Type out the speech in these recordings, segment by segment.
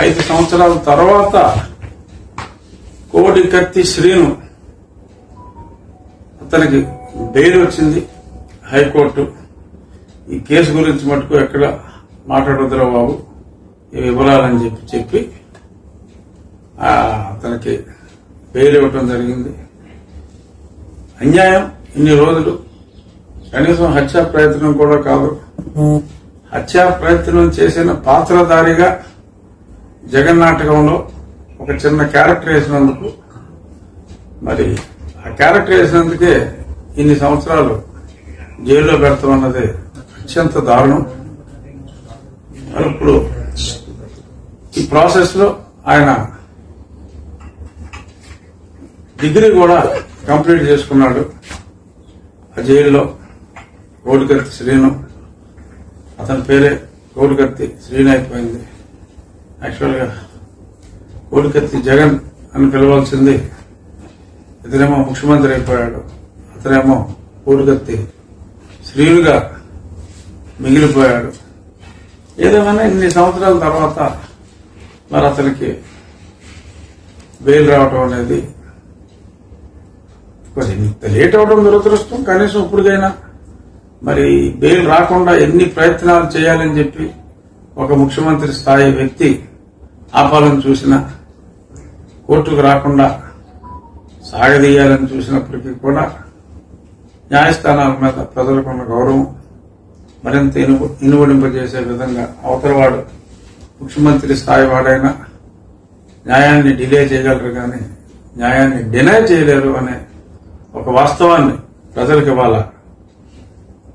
ఐదు సంవత్సరాల తర్వాత కోడి కత్తి శ్రీను అతనికి బెయిల్ వచ్చింది హైకోర్టు. ఈ కేసు గురించి మటుకు ఎక్కడ మాట్లాడొద్దురా బాబు? ఇవి వివరాలని చెప్పి చెప్పి అతనికి బెయిల్ ఇవ్వటం జరిగింది. అన్యాయం ఇన్ని రోజులు. కనీసం హత్యా ప్రయత్నం కూడా కాదు. హత్యా ప్రయత్నం చేసిన పాత్రధారిగా జగన్ నాటకంలో ఒక చిన్న క్యారెక్టర్ వేసినందుకు మరి ఆ క్యారెక్టర్ వేసినందుకే ఇన్ని సంవత్సరాలు జైల్లో పెడతామన్నది అత్యంత దారుణం. మరి ఇప్పుడు ఈ ప్రాసెస్లో ఆయన డిగ్రీ కూడా కంప్లీట్ చేసుకున్నాడు. ఆ జైల్లో కోడికత్తి శ్రీను అతని పేరే కోడికత్తి శ్రీను అయిపోయింది. యాక్చువల్గా కోడికత్తి జగన్ అని పిలవాల్సింది ఇతనేమో ముఖ్యమంత్రి అయిపోయాడు. అతనేమో కోడికత్తి శ్రీనుగా మిగిలిపోయాడు. ఏదేమైనా ఇన్ని సంవత్సరాల తర్వాత మరి అతనికి బెయిల్ రావటం అనేది కొంచెం ఇంత లేట్ అవడం దురదృష్టం. కనీసం ఇప్పుడుకైనా మరి బెయిల్ రాకుండా ఎన్ని ప్రయత్నాలు చేయాలని చెప్పి ఒక ముఖ్యమంత్రి స్థాయి వ్యక్తి ఆపాలని చూసినా కోర్టుకు రాకుండా సాగదీయాలని చూసినప్పటికీ కూడా న్యాయస్థానాల మీద ప్రజలకున్న గౌరవం మరింత ఇనుబ ఇనుబడింపజేసే విధంగా అవతలవాడు ముఖ్యమంత్రి స్థాయి వాడైనా న్యాయాన్ని డిలే చేయగలరు కానీ న్యాయాన్ని డినై చేయలేరు అనే ఒక వాస్తవాన్ని ప్రజలకు ఇవాళ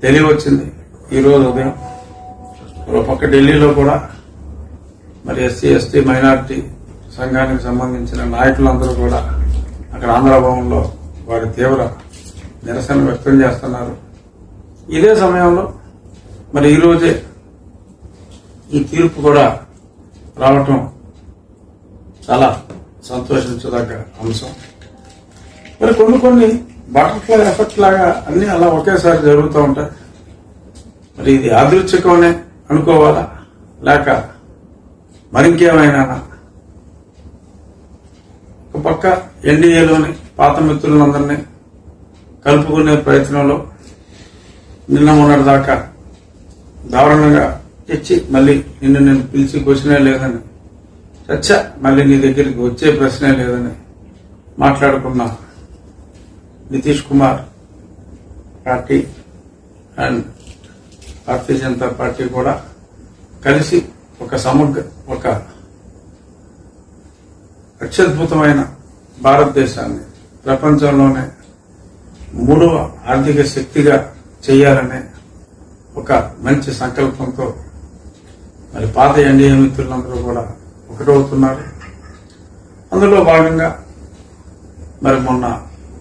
తెలియవచ్చింది. ఈరోజు ఉదయం ఒక పక్క ఢిల్లీలో కూడా మరి ఎస్సీ ఎస్టీ మైనారిటీ సంఘానికి సంబంధించిన నాయకులందరూ కూడా అక్కడ ఆంధ్రభవన్లో వారి తీవ్ర నిరసన వ్యక్తం చేస్తున్నారు. ఇదే సమయంలో మరి ఈరోజే ఈ తీర్పు కూడా రావటం చాలా సంతోషించదగ్గ అంశం. మరి కొన్ని కొన్ని బటర్ఫ్లై ఎఫెక్ట్ లాగా అన్ని అలా ఒకేసారి జరుగుతూ ఉంటాయి. మరి ఇది యాదృచ్ఛికమనే అనుకోవాలా? లేక మరింకేమైనా? ఒక పక్క ఎన్డీఏలోని పాత మిత్రులందరినీ కలుపుకునే ప్రయత్నంలో నిన్న మొన్నటి దాకా దారుణంగా తెచ్చి మళ్ళీ నిన్ను నేను పిలిచి క్వశ్చనే లేదని చచ్చ మళ్ళీ నీ దగ్గరికి వచ్చే ప్రశ్నే లేదని మాట్లాడుకున్న Nitish Kumar party and Bharatiya Janata party కూడా కలిసి ఒక సమగ్ర ఒక అత్యద్భుతమైన భారతదేశాన్ని ప్రపంచంలోనే మూడవ ఆర్థిక శక్తిగా చేయాలనే ఒక మంచి సంకల్పంతో మరి పాత ఎన్డీఏ మిత్రులందరూ కూడా ఒకటవుతున్నారు. అందులో భాగంగా మరి మొన్న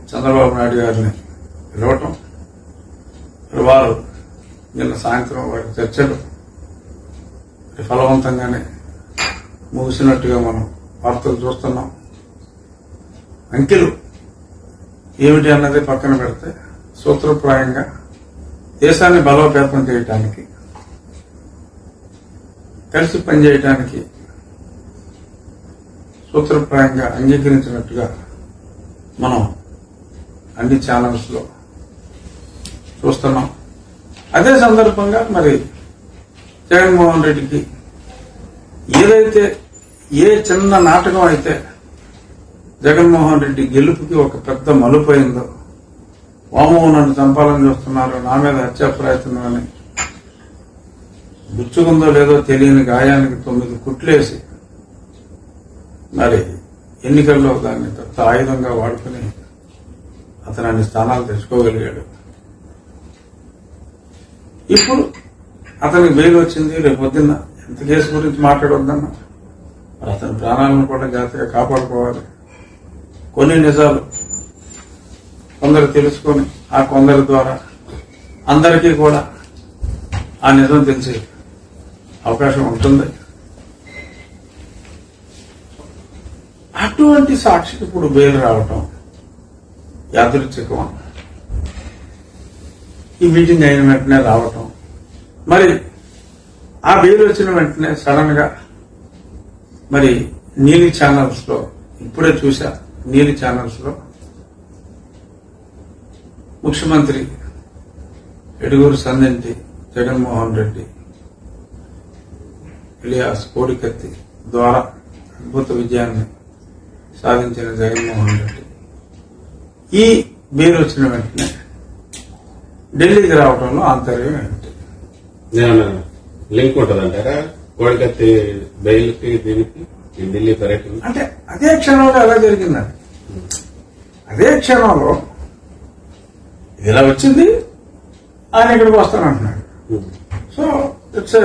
చంద్రబాబు నాయుడు గారిని పిలవటం వారు నిన్న సాయంత్రం వారి చర్చలు విఫలవంతంగానే ముగిసినట్టుగా మనం వార్తలు చూస్తున్నాం. అంకెలు ఏమిటి అన్నది పక్కన పెడితే సూత్రప్రాయంగా దేశాన్ని బలోపేతం చేయటానికి కలిసి పనిచేయటానికి సూత్రప్రాయంగా అంగీకరించినట్టుగా మనం అన్ని ఛానల్స్లో చూస్తున్నాం. అదే సందర్భంగా మరి జగన్మోహన్ రెడ్డికి ఏదైతే ఏ చిన్న నాటకం అయితే జగన్మోహన్ రెడ్డి గెలుపుకి ఒక పెద్ద మలుపైందో వామో నన్ను చంపాలని చూస్తున్నారు నా మీద హత్యా ప్రయత్నం గుచ్చుకుందో లేదో తెలియని గాయానికి తొమ్మిది కుట్లేసి మరి ఎన్నికల్లో దాన్ని పెద్ద ఆయుధంగా వాడుకుని అతను అన్ని స్థానాలు తెచ్చుకోగలిగాడు. ఇప్పుడు అతనికి బెయిల్ వచ్చింది రేపు పొద్దున్న ఎంత కేసు గురించి మాట్లాడొద్దన్నా. మరి అతని ప్రాణాలను కూడా జాగ్రత్తగా కాపాడుకోవాలి. కొన్ని నిజాలు కొందరు తెలుసుకొని ఆ కొందరి ద్వారా అందరికీ కూడా ఆ నిజం తెలిసే అవకాశం ఉంటుంది. అటువంటి సాక్షికి ఇప్పుడు బెయిల్ రావటం యాదృచ్ఛికం. ఈ మీటింగ్ అయిన వెంటనే రావటం. మరి ఆ బెయిల్ వచ్చిన వెంటనే సడన్గా మరి నీలి ఛానల్స్లో ఇప్పుడే చూసా నీలి ఛానల్స్లో ముఖ్యమంత్రి ఎడుగురు సందంటి జగన్మోహన్ రెడ్డి ఇలియాస్ కోడికత్తి ద్వారా అద్భుత విజయాన్ని సాధించిన జగన్మోహన్ రెడ్డి. ఈ బెయిల్ వచ్చిన వెంటనే ఢిల్లీకి రావడంలో ఆంతర్యం లింక్ ఉంటుందంటారా కోడికత్తి బెయిల్కి దీనికి ఢిల్లీ పర్యటన. అంటే అదే క్షణంలో ఎలా జరిగిందండి అదే క్షణంలో ఇది ఇలా వచ్చింది ఆయన ఇక్కడికి వస్తానంటున్నాడు. So it's